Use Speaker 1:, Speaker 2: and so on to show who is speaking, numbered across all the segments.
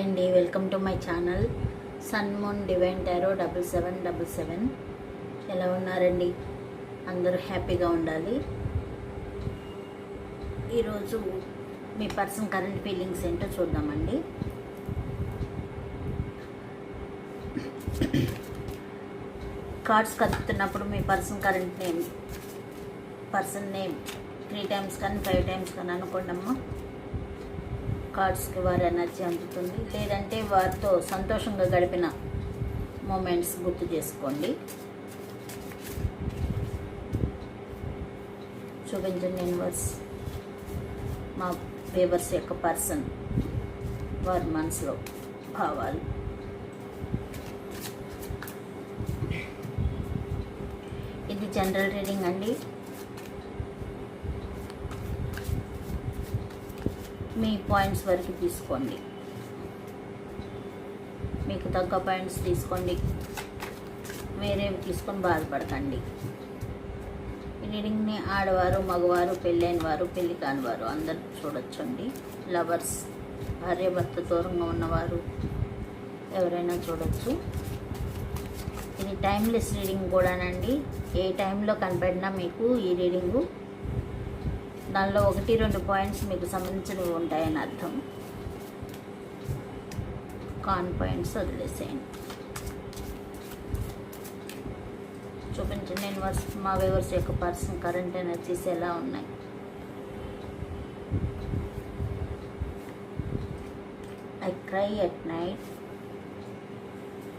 Speaker 1: అండి welcome to my channel. Sun moon divine tarot double seven double seven. ఎలా ఉన్నారండి? అందరూ హ్యాపీగా ఉండాలి. ఈరోజు మీ పర్సన్ కరెంట్ ఫీలింగ్స్ ఏంటో చూద్దామండి. కార్డ్స్ కదుపుతున్నప్పుడు మీ person current name person name three times కానీ ఫైవ్ టైమ్స్ కానీ అనుకోండి అమ్మా కార్డ్స్కి వారి ఎనర్జీ అందుతుంది. లేదంటే వారితో సంతోషంగా గడిపిన మూమెంట్స్ గుర్తు చేసుకోండి. చూపించండి యూనివర్స్ మా వేవర్స్ యొక్క పర్సన్ వారి మనసులో భావాలు. ఇది జనరల్ రీడింగ్ అండి. మీ పాయింట్స్ వరకు తీసుకోండి. మీకు తగ్గ పాయింట్స్ తీసుకోండి. వేరేవి తీసుకొని బాధపడకండి. ఈ రీడింగ్ని ఆడవారు మగవారు పెళ్ళైన వారు పెళ్ళి కాని వారు అందరు చూడొచ్చండి. లవర్స్ భార్య భర్త దూరంగా ఉన్నవారు ఎవరైనా చూడొచ్చు. ఇది టైమ్లెస్ రీడింగ్ కూడానండి. ఏ టైంలో కనపడినా మీకు ఈ రీడింగు దానిలో ఒకటి రెండు పాయింట్స్ మీకు సంబంధించినవి ఉంటాయని అర్థం. కాన్ పాయింట్స్ వదిలేసేయండి. చూపించండి నేను వర్స్ మా వేవర్స్ యొక్క పర్సన్ కరెంట్ ఎనర్జీస్ ఎలా ఉన్నాయి? I cry at night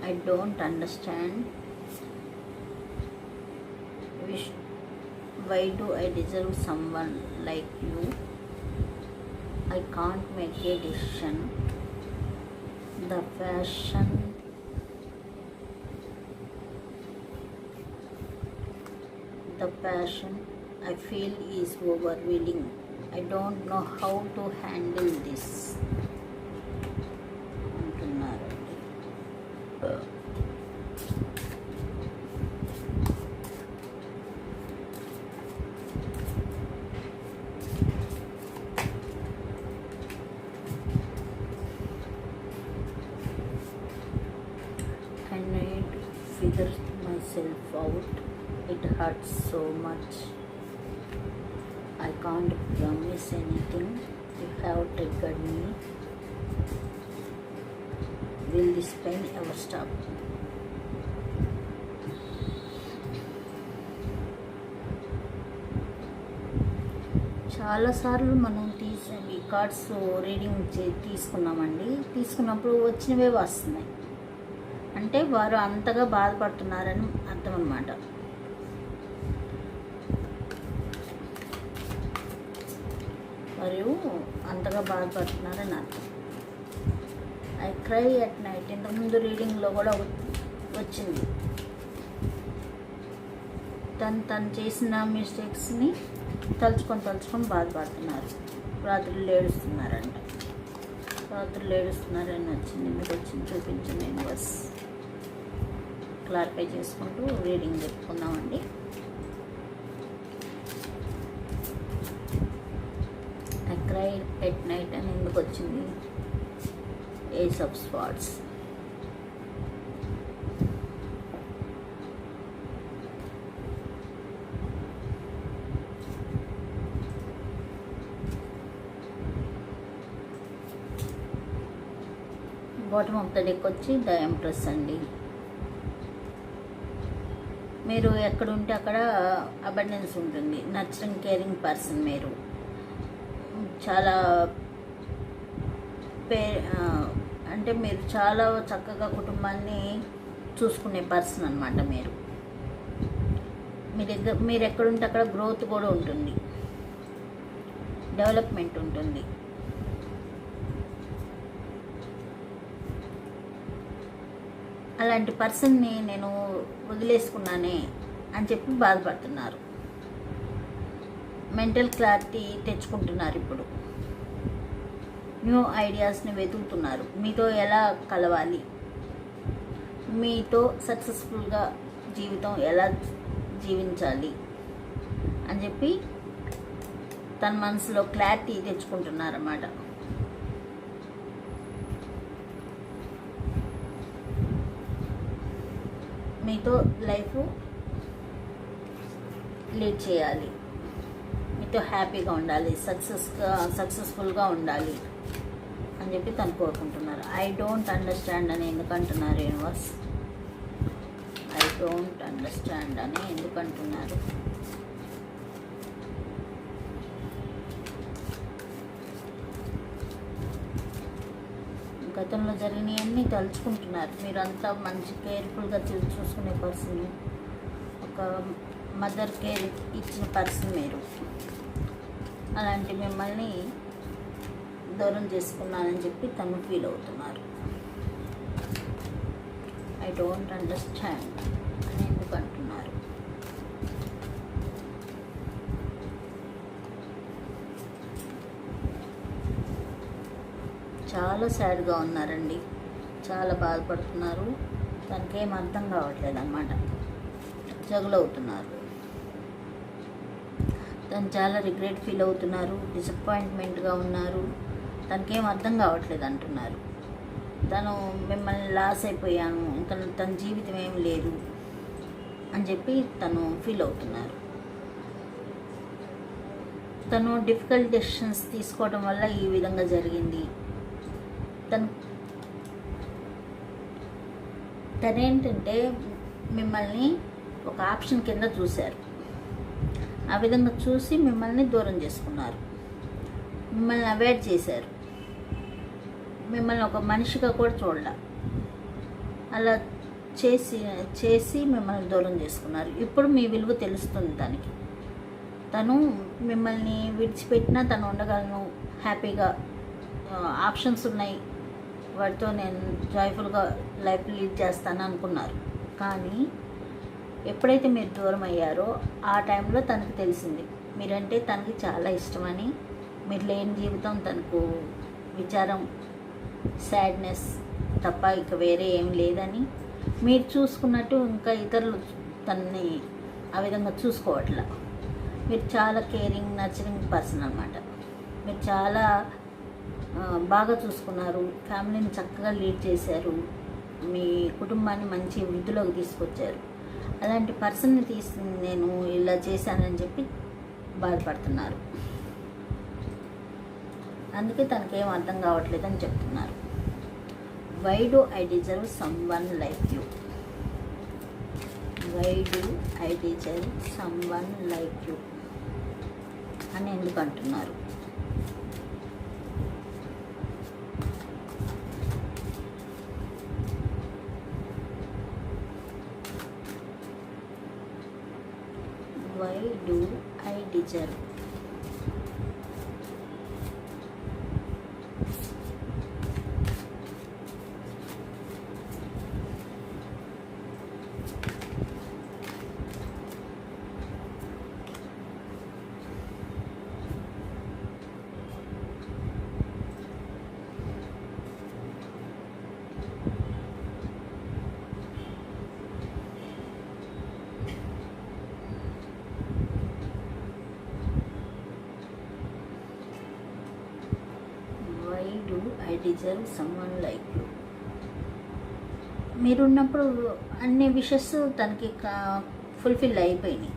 Speaker 1: I don't understand why do I deserve someone like you? I can't make a decision. The passion, the passion I feel is overwhelming. I don't know how to handle this. Out. It hurts so much. I can't promise anything. You have triggered me. Will this pain ever stop? చాలాసార్లు మనం తీసే ఈ cards reading చే- తీసుకున్నామండి తీసుకున్నప్పుడు వచ్చినవే వస్తున్నాయి అంటే వారు అంతగా బాధపడుతున్నారని అర్థం అనమాట మరియు అంతగా బాధపడుతున్నారని అర్థం. I cry at night. ఇంతకుముందు రీడింగ్లో కూడా వచ్చింది. తను తను చేసిన మిస్టేక్స్ని తలుచుకొని తలుచుకొని బాధపడుతున్నారు. రాత్రులు ఏడుస్తున్నారంట. రాత్రులు ఏడుస్తున్నారని వచ్చింది మీకు వచ్చింది చూపించండి నేను బస్ క్లారిఫై చేసుకుంటూ రీడింగ్ చెప్పుకుందామండి అక్రైడ్ క్రై ఎట్ నైట్ అని ఎందుకు వచ్చింది? Ace of spades bottom of the deck వచ్చి ద ఎంప్రెస్ అండి. మీరు ఎక్కడ ఉంటే అక్కడ అబండెన్స్ ఉంటుంది. నర్చరింగ్ కేరింగ్ పర్సన్ మీరు. చాలా పే అంటే మీరు చాలా చక్కగా కుటుంబాన్ని చూసుకునే పర్సన్ అనమాట మీరు. మీ దగ్గర మీరు ఎక్కడుంటే అక్కడ గ్రోత్ కూడా ఉంటుంది. డెవలప్మెంట్ ఉంటుంది. అలాంటి పర్సన్ని నేను వదిలేసుకున్నానే అని చెప్పి బాధపడుతున్నారు. మెంటల్ క్లారిటీ తెచ్చుకుంటున్నారు ఇప్పుడు. న్యూ ఐడియాస్ని వెతుకుతున్నారు. మీతో ఎలా కలవాలి? మీతో సక్సెస్ఫుల్గా జీవితం ఎలా జీవించాలి? అని చెప్పి తన మనసులో క్లారిటీ తెచ్చుకుంటున్నారన్నమాట. మీతో లైఫ్ లీడ్ చేయాలి. మీతో హ్యాపీగా ఉండాలి సక్సెస్గా సక్సెస్ఫుల్గా ఉండాలి అని చెప్పి తను కోరుకుంటున్నారు. ఐ డోంట్ అండర్స్టాండ్ అని ఎందుకు అంటున్నారు యూనివర్స్? ఐ డోంట్ అండర్స్టాండ్ అని ఎందుకు గతంలో జరిగినవన్నీ తలుచుకుంటున్నారు. మీరంతా మంచి కేర్ఫుల్గా చూసుకునే పర్సన్ ఒక మదర్ కేర్ ఇచ్చిన పర్సన్ మీరు. అలాంటి మిమ్మల్ని దూరం చేసుకున్నానని చెప్పి తను ఫీల్ అవుతున్నారు. I don't understand. అని చాలా సాడ్గా ఉన్నారండి. చాలా బాధపడుతున్నారు. తనకేం అర్థం కావట్లేదు అనమాట జగులవుతున్నారు. తను చాలా రిగ్రెట్ ఫీల్ అవుతున్నారు. డిసప్పాయింట్మెంట్గా ఉన్నారు. తనకేం అర్థం కావట్లేదు అంటున్నారు తను మిమ్మల్ని లాస్ అయిపోయాను. ఇంకా తన జీవితం ఏం లేదు అని చెప్పి తను ఫీల్ అవుతున్నారు. తను డిఫికల్ట్ డెసిషన్స్ తీసుకోవడం వల్ల ఈ విధంగా జరిగింది. తను తనేంటంటే మిమ్మల్ని ఒక ఆప్షన్ కింద చూశారు. ఆ విధంగా చూసి మిమ్మల్ని దూరం చేసుకున్నారు. మిమ్మల్ని అవాయిడ్ చేశారు. మిమ్మల్ని ఒక మనిషిగా కూడా చూడాల. అలా చేసి చేసి మిమ్మల్ని దూరం చేసుకున్నారు. ఇప్పుడు మీ విలువ తెలుస్తుంది దానికి తను మిమ్మల్ని విడిచిపెట్టినా తను ఉండగలను. హ్యాపీగా ఆప్షన్స్ ఉన్నాయి. వాటితో నేను జాయ్ఫుల్గా లైఫ్ లీడ్ చేస్తాను అనుకున్నారు. కానీ ఎప్పుడైతే మీరు దూరం అయ్యారో ఆ టైంలో తనకు తెలిసింది. మీరంటే తనకి చాలా ఇష్టమని మీరు లేని జీవితం తనకు విచారం సాడ్నెస్ తప్ప ఇక వేరే ఏం లేదని మీరు చూసుకున్నట్టు ఇంకా ఇతరులు తనని ఆ విధంగా చూసుకోవట్లా. మీరు చాలా కేరింగ్ నర్చరింగ్ పర్సన్ అనమాట మీరు చాలా బాగా చూసుకున్నారు. ఫ్యామిలీని చక్కగా లీడ్ చేశారు. మీ కుటుంబాన్ని మంచి వృద్ధిలోకి తీసుకొచ్చారు. అలాంటి పర్సన్ని తీసి నేను ఇలా చేశానని చెప్పి బాధపడుతున్నారు. అందుకే తనకేం అర్థం కావట్లేదు అని చెప్తున్నారు. Why do I deserve someone like you why do I deserve someone like you అని ఎందుకు అంటున్నారు why do I deserve why do I deserve someone like you మీరున్నప్పుడు అన్ని విషెస్ తనకి ఫుల్ఫిల్ అయిపోయినాయి.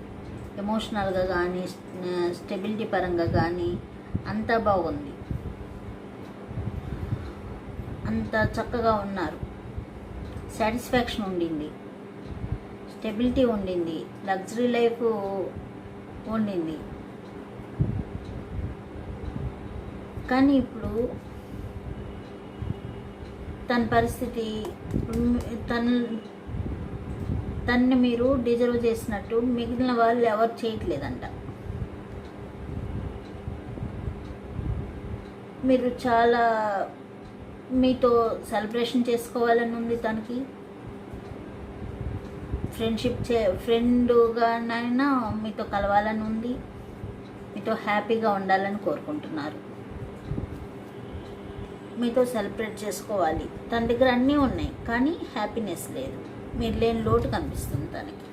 Speaker 1: ఎమోషనల్గా కానీ స్టెబిలిటీ పరంగా కానీ అంతా బాగుంది. అంత చక్కగా ఉన్నారు. సాటిస్ఫాక్షన్ ఉండింది. స్టెబిలిటీ ఉండింది. లగ్జరీ లైఫ్ ఉండింది. కానీ ఇప్పుడు తన పరిస్థితి తన తన్ని మీరు డిజర్వ్ చేసినట్టు మిగిలిన వాళ్ళు ఎవరు చేయట్లేదంట. మీరు చాలా మీతో సెలబ్రేషన్ చేసుకోవాలని ఉంది తనకి. ఫ్రెండ్షిప్ చే ఫ్రెండ్గానైనా మీతో కలవాలని ఉంది. మీతో హ్యాపీగా ఉండాలని కోరుకుంటున్నారు. మీతో సెలబ్రేట్ చేసుకోవాలి. తన దగ్గర అన్నీ ఉన్నాయి. కానీ హ్యాపీనెస్ లేదు. మీరు లేని లోటు కనిపిస్తుంది తనకి.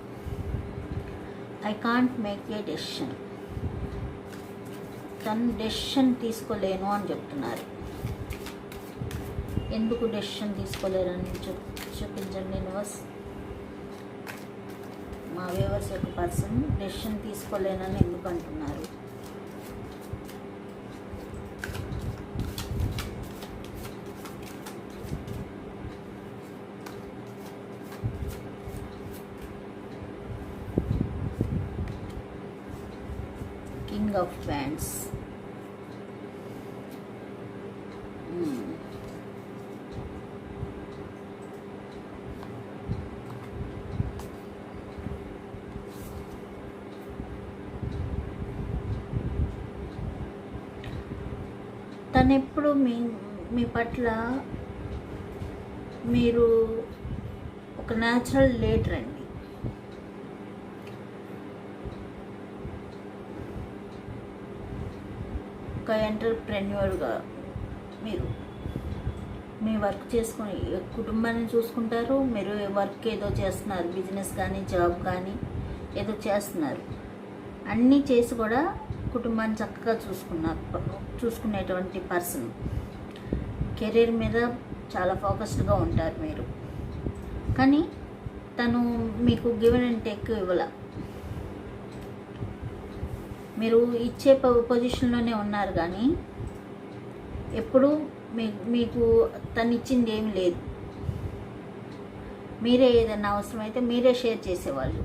Speaker 1: I can't make a decision తను డెసిషన్ తీసుకోలేను అని చెప్తున్నారు. ఎందుకు డెసిషన్ తీసుకోలేరని చూ చూపించండి యూనివర్స్ మా వ్యూవర్స్ యొక్క పర్సన్ డెసిషన్ తీసుకోలేనని ఎందుకు అంటున్నారు? కింగ్ ఆఫ్ ఫ్యాన్స్. Hmm. తను ఎప్పుడు మీ మీ పట్ల మీరు ఒక న్యాచురల్ లేటర్ అండి ఒక ఎంటర్ప్రెన్యూర్గా మీరు మీ వర్క్ చేసుకుని కుటుంబాన్ని చూసుకుంటారు మీరు వర్క్ ఏదో చేస్తున్నారు బిజినెస్ కానీ జాబ్ కానీ ఏదో చేస్తున్నారు. అన్నీ చేసి కూడా కుటుంబాన్ని చక్కగా చూసుకున్నారు చూసుకునేటువంటి పర్సన్. కెరీర్ మీద చాలా ఫోకస్డ్గా ఉంటారు మీరు. కానీ తను మీకు గివెన్ అండ్ టేక్ ఇవ్వాల. మీరు ఇచ్చే పొ- పొజిషన్లోనే ఉన్నారు కానీ ఎప్పుడు మీ మీకు తను ఇచ్చింది ఏమి లేదు. మీరే ఏదైనా అవసరమైతే మీరే షేర్ చేసేవాళ్ళు.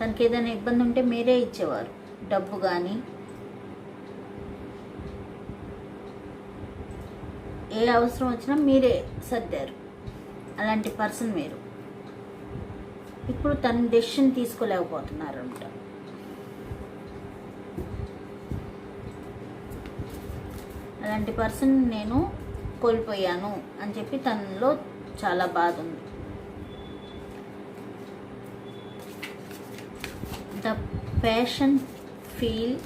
Speaker 1: తనకి ఏదైనా ఇబ్బంది ఉంటే మీరే ఇచ్చేవారు. డబ్బు కానీ ఏ అవసరం వచ్చినా మీరే సర్దారు. అలాంటి పర్సన్ మీరు. ఇప్పుడు తన డెసిషన్ తీసుకోలేకపోతున్నారు అనమాట అలాంటి పర్సన్ నేను కోల్పోయాను అని చెప్పి తనలో చాలా బాధ ఉంది. The passion feel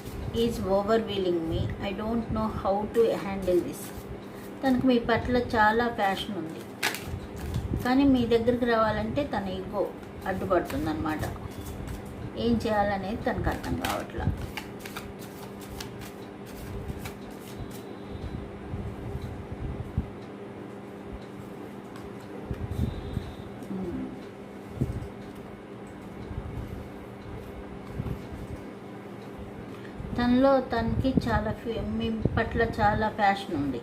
Speaker 1: is overwhelming me I don't know how to handle this తనకు మీ పట్ల చాలా ప్యాషన్ ఉంది. కానీ మీ దగ్గరికి రావాలంటే తన ఈగో అడ్డుపడుతుందన్నమాట. ఏం చేయాలనేది తనకు అర్థం కావట్లా. తనలో తనకి చాలా ఫీ- మీ పట్ల చాలా ప్యాషన్ ఉంది.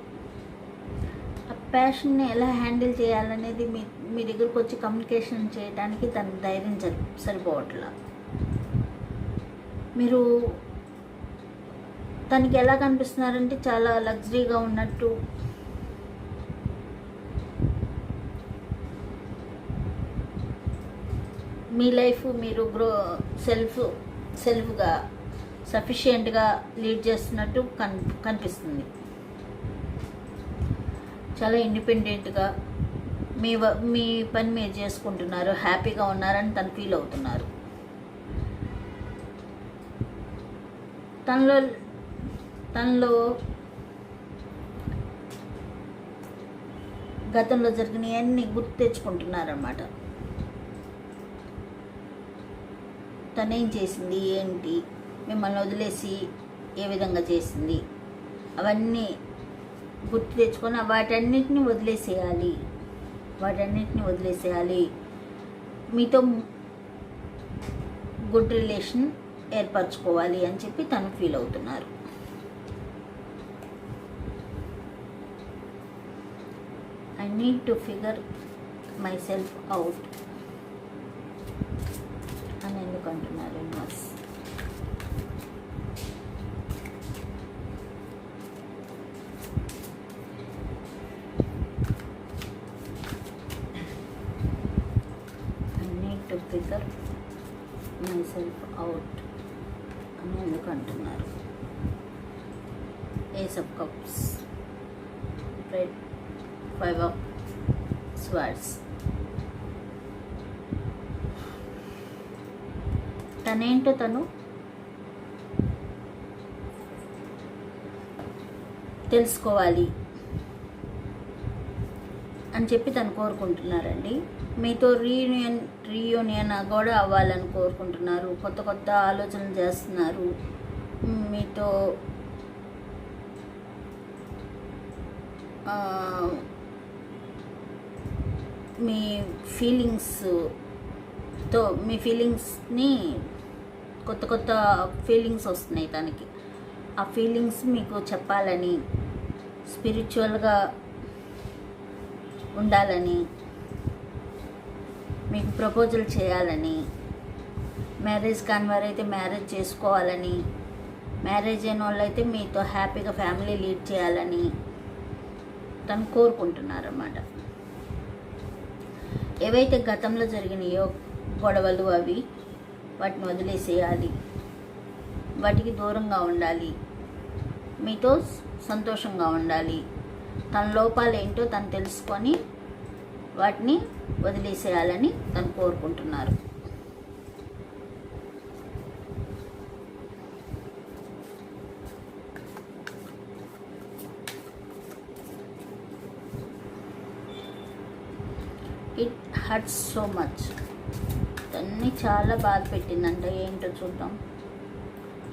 Speaker 1: ఆ ప్యాషన్ని ఎలా హ్యాండిల్ చేయాలనేది మీ మీ దగ్గరకు వచ్చి కమ్యూనికేషన్ చేయడానికి తన ధైర్యం సరి సరిపోవట్లా. మీరు తనకి ఎలా కనిపిస్తున్నారంటే చాలా లగ్జరీగా ఉన్నట్టు. మీ లైఫ్ మీరు గ్రో సెల్ఫ్ సెల్ఫ్గా సఫిషియెంట్గా లీడ్ చేస్తున్నట్టు కన్ కనిపిస్తుంది. చాలా ఇండిపెండెంట్గా మీ వ మీ పని మీరు చేసుకుంటున్నారు హ్యాపీగా ఉన్నారని తను ఫీల్ అవుతున్నారు. తనలో తనలో గతంలో జరిగినవన్నీ గుర్తు తెచ్చుకుంటున్నారన్నమాట. తనేం చేసింది ఏంటి మిమ్మల్ని వదిలేసి ఏ విధంగా చేసింది? అవన్నీ గుర్తు తెచ్చుకొని వాటన్నిటిని వదిలేసేయాలి. వాటన్నిటిని వదిలేసేయాలి. మీతో గుడ్ రిలేషన్ ఏర్పరచుకోవాలి అని చెప్పి తను ఫీల్ అవుతున్నారు. I need to figure myself out myself out అని ఎందుకు అంటున్నారు? Ace of cups red five of swords తనేంటో తను? తెలుసుకోవాలి అని చెప్పి తను కోరుకుంటున్నారండి. మీతో రీయూనియన్ రీయూనియన్ కూడా అవ్వాలని కోరుకుంటున్నారు. కొత్త కొత్త ఆలోచనలు చేస్తున్నారు. మీతో మీ ఫీలింగ్స్తో మీ ఫీలింగ్స్ని కొత్త కొత్త ఫీలింగ్స్ వస్తున్నాయి తనకి. ఆ ఫీలింగ్స్ మీకు చెప్పాలని స్పిరిచువల్గా ఉండాలని మీకు ప్రపోజల్ చేయాలని మ్యారేజ్ కాని వారైతే మ్యారేజ్ చేసుకోవాలని మ్యారేజ్ అయిన వాళ్ళైతే మీతో హ్యాపీగా ఫ్యామిలీ లీడ్ చేయాలని తను కోరుకుంటున్నారన్నమాట. ఏవైతే గతంలో జరిగినాయో గొడవలు అవి వాటిని వదిలేసేయాలి. వాటికి దూరంగా ఉండాలి. మీతో సంతోషంగా ఉండాలి. తన లోపాలు ఏంటో తను తెలుసుకొని వాటిని వదిలేసేయాలని తను కోరుకుంటున్నారు. ఇట్ హర్ట్స్ సో మచ్ తన్ని చాలా బాధ పెట్టిందంట. ఏంటో చూద్దాం.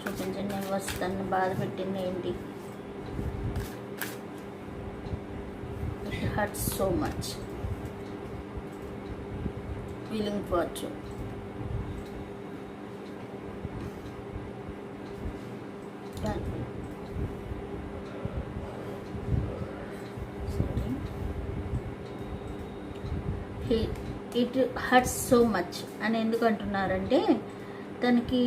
Speaker 1: చూపించండి నేను వస్తే తన్ని బాధ పెట్టింది ఏంటి? It hurts so much feeling ఫార్చు it hurts so much అని ఎందుకు అంటున్నారంటే తనకి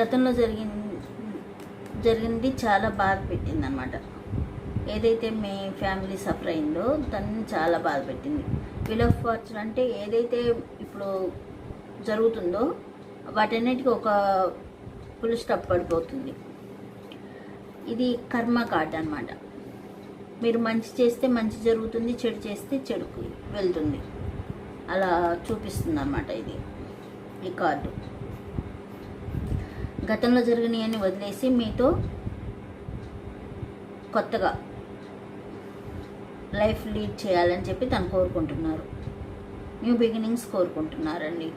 Speaker 1: గతంలో జరిగింది జరిగింది చాలా బాధ పెట్టింది అనమాట ఏదైతే మీ ఫ్యామిలీ సఫర్ అయిందో దాన్ని చాలా బాధ పెట్టింది. విల్ ఆఫ్ ఫార్చ్యూన్ అంటే ఏదైతే ఇప్పుడు జరుగుతుందో వాటన్నిటికీ ఒక ఫుల్ స్టాప్ పడిపోతుంది. ఇది కర్మ కార్డ్ అనమాట మీరు మంచి చేస్తే మంచి జరుగుతుంది చెడు చేస్తే చెడుకు వెళ్తుంది. అలా చూపిస్తుంది అన్నమాట ఇది ఈ కార్డు. గతంలో జరిగినవన్నీ వదిలేసి మీతో కొత్తగా లైఫ్ లీడ్ చేయాలని చెప్పి తను కోరుకుంటున్నారు. న్యూ బిగినింగ్స్ కోరుకుంటున్నారండి.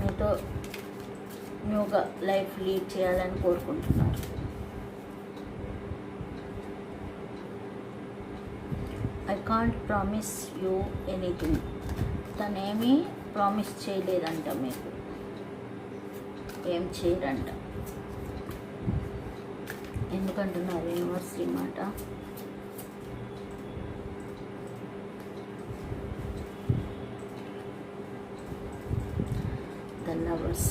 Speaker 1: మీతో న్యూగా లైఫ్ లీడ్ చేయాలని కోరుకుంటున్నారు. I can't promise you anything తనేమీ promise చేయలేదంట మీకు. ఏం చేయరంట. ఎందుకంటున్నారు యూనివర్సిటీ మాట? ద లవర్స్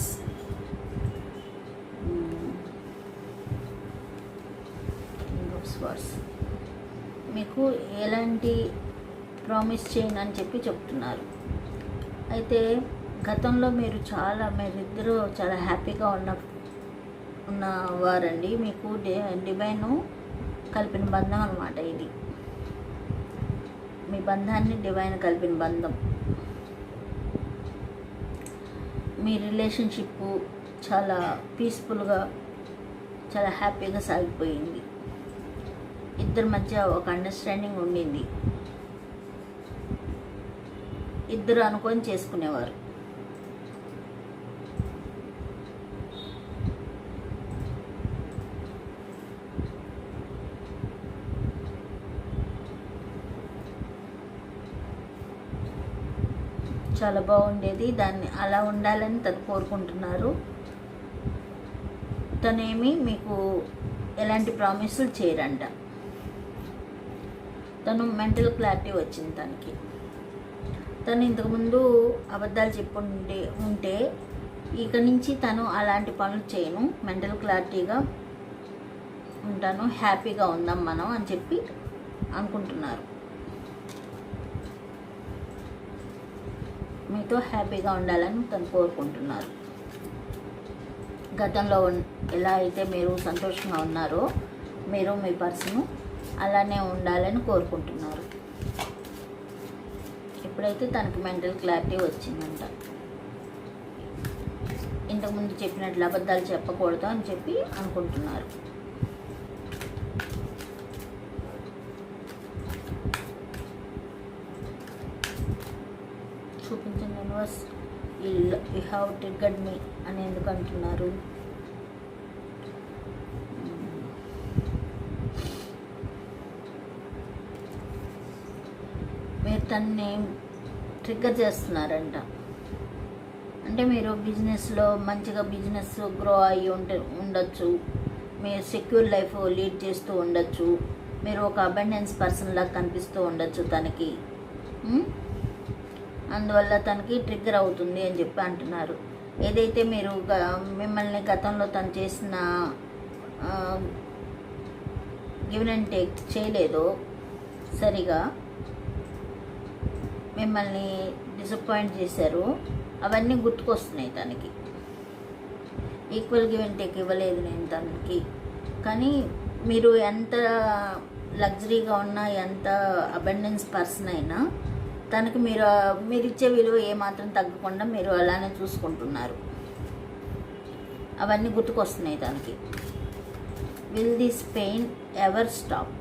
Speaker 1: వర్స్ మీకు ఎలాంటి ప్రామిస్ చేయను అని చెప్పి చెప్తున్నారు. అయితే గతంలో మీరు చాలా మీరిద్దరూ చాలా హ్యాపీగా ఉన్న ఉన్నవారండి. మీకు డి డివైన్ కలిపిన బంధం అనమాట ఇది. మీ బంధాన్ని డివైన్ కలిపిన బంధం. మీ రిలేషన్షిప్ చాలా పీస్ఫుల్గా చాలా హ్యాపీగా సాగిపోయింది. ఇద్దరి మధ్య ఒక అండర్స్టాండింగ్ ఉండింది. ఇద్దరు అనుకొని చేసుకునేవారు. చాలా బాగుండేది. దాన్ని అలా ఉండాలని తను కోరుకుంటున్నారు. తనేమి మీకు ఎలాంటి ప్రామిసులు చేయరంట. తను మెంటల్ క్లారిటీ వచ్చింది తనకి. తను ఇంతకుముందు అబద్ధాలు చెప్పుండే ఉంటే ఇక నుంచి తను అలాంటి పనులు చేయను. మెంటల్ క్లారిటీగా ఉంటాను. హ్యాపీగా ఉందాం మనం అని చెప్పి అనుకుంటున్నారు. మీతో హ్యాపీగా ఉండాలని తను కోరుకుంటున్నారు. గతంలో ఎలా అయితే మీరు సంతోషంగా ఉన్నారో మీరు మీ పర్సను అలానే ఉండాలని కోరుకుంటున్నారు. అప్పుడైతే తనకి మెంటల్ క్లారిటీ వచ్చిందంట. ఇంతకుముందు చెప్పినట్లు అబద్ధాలు చెప్పకూడదు అని చెప్పి అనుకుంటున్నారు. చూపించండి universe you have triggered me అని ఎందుకు అంటున్నారు? మీరు తన్నేం ట్రిగ్గర్ చేస్తున్నారంట. అంటే మీరు బిజినెస్లో మంచిగా బిజినెస్ గ్రో అయ్యి ఉంటే ఉండొచ్చు. మీరు సెక్యూర్ లైఫ్ లీడ్ చేస్తూ ఉండొచ్చు. మీరు ఒక అబెండెన్స్ పర్సన్ లాగా కనిపిస్తూ ఉండొచ్చు తనకి. అందువల్ల తనకి ట్రిగ్గర్ అవుతుంది అని చెప్పి అంటున్నారు. ఏదైతే మీరు గ- మిమ్మల్ని గతంలో తను చేసిన గివెన్ అండ్ టేక్ చేయలేదో సరిగా మిమ్మల్ని డిసప్పాయింట్ చేశారు. అవన్నీ గుర్తుకొస్తున్నాయి తనకి. ఈక్వల్ గివ్ అండ్ టేక్ ఇవ్వలేదు నేను తనకి. కానీ మీరు ఎంత లగ్జరీగా ఉన్నా ఎంత అబండెన్స్ పర్సన్ అయినా తనకి మీరు మీరు ఇచ్చే విలువ ఏమాత్రం తగ్గకుండా మీరు అలానే చూసుకుంటున్నారు. అవన్నీ గుర్తుకొస్తున్నాయి తనకి. Will this pain ever stop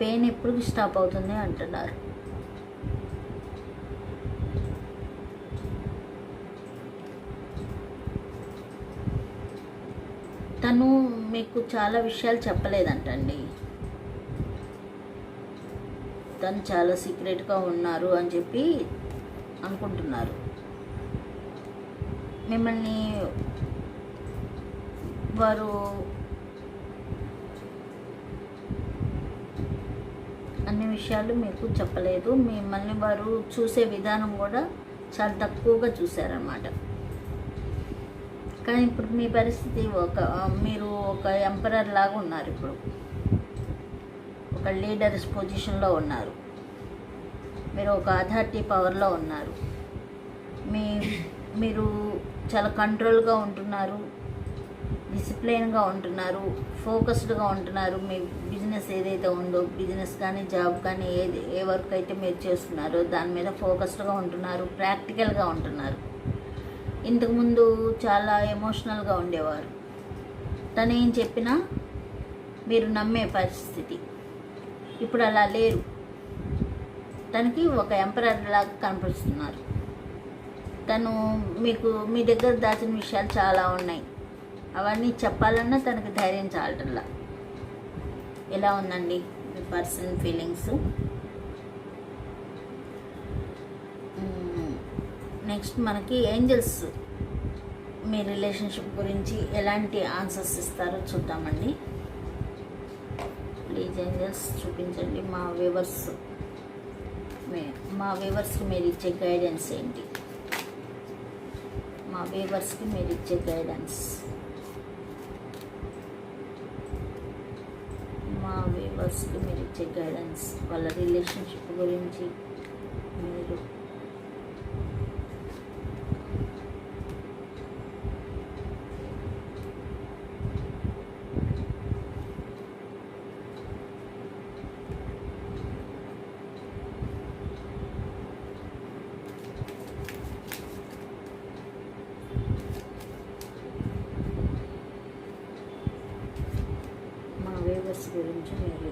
Speaker 1: pain ఎప్పుడు స్టాప్ అవుతుంది అంటున్నారు. తను మీకు చాలా విషయాలు చెప్పలేదంటండి. తను చాలా సీక్రెట్గా ఉన్నారు అని చెప్పి అనుకుంటున్నారు. మిమ్మల్ని వారు అన్ని విషయాలు మీకు చెప్పలేదు. మిమ్మల్ని వారు చూసే విధానం కూడా చాలా తక్కువగా చూశారన్నమాట. కానీ ఇప్పుడు మీ పరిస్థితి ఒక మీరు ఒక ఎంపరర్ లాగా ఉన్నారు ఇప్పుడు. ఒక లీడర్స్ పొజిషన్లో ఉన్నారు. మీరు ఒక అథారిటీ పవర్లో ఉన్నారు. మీ మీరు చాలా కంట్రోల్గా ఉంటున్నారు. డిసిప్లైన్గా ఉంటున్నారు. ఫోకస్డ్గా ఉంటున్నారు. మీ బిజినెస్ ఏదైతే ఉందో బిజినెస్ కానీ జాబ్ కానీ ఏది ఏ వర్క్ అయితే మీరు చేస్తున్నారో దాని మీద ఫోకస్డ్గా ఉంటున్నారు ప్రాక్టికల్గా ఉంటున్నారు. ఇంతకుముందు చాలా ఎమోషనల్గా ఉండేవారు. తను ఏం చెప్పినా మీరు నమ్మే పరిస్థితి. ఇప్పుడు అలా లేరు. తనకి ఒక ఎంపరర్ లాగా కనిపిస్తున్నారు. తను మీకు మీ దగ్గర దాచిన విషయాలు చాలా ఉన్నాయి. అవన్నీ చెప్పాలన్నా తనకు ధైర్యం చాలటంలా ఎలా ఉందండి మీ పర్సనల్ ఫీలింగ్స్? నెక్స్ట్ మనకి ఏంజల్స్. మీ రిలేషన్షిప్ గురించి ఎలాంటి ఆన్సర్స్ ఇస్తారో చూద్దామండి. ప్లీజ్ ఏంజల్స్ చూపించండి మా వ్యూవర్స్. మా వ్యూవర్స్కి మీరు ఇచ్చే గైడెన్స్ ఏంటి? మా వ్యూవర్స్కి మీరు ఇచ్చే గైడెన్స్. మా మీరు ఇచ్చే గైడెన్స్ వాళ్ళ రిలేషన్షిప్ గురించి మీరు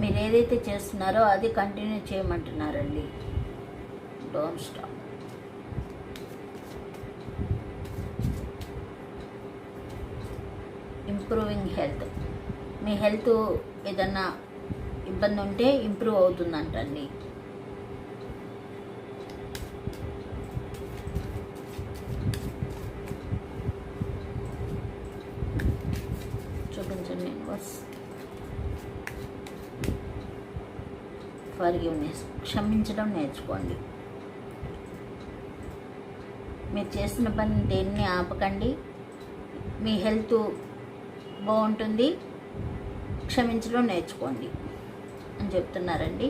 Speaker 1: మీరు ఏదైతే చేస్తున్నారో అది కంటిన్యూ చేయమంటున్నారండి. డోంట్ స్టాప్ ఇంప్రూవింగ్ హెల్త్ మీ హెల్త్ ఏదన్నా ఇబ్బంది ఉంటే ఇంప్రూవ్ అవుతుందంటండి. ఫర్గివ్నెస్ క్షమించడం నేర్చుకోండి. మీరు చేసిన పని దేన్ని ఆపకండి? మీ హెల్త్ బాగుంటుంది క్షమించడం నేర్చుకోండి అని చెప్తున్నారండి.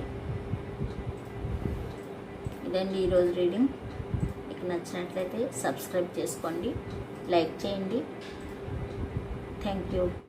Speaker 1: ఇదండి ఈరోజు రీడింగ్. మీకు నచ్చినట్లయితే సబ్స్క్రైబ్ చేసుకోండి లైక్ చేయండి. Thank you.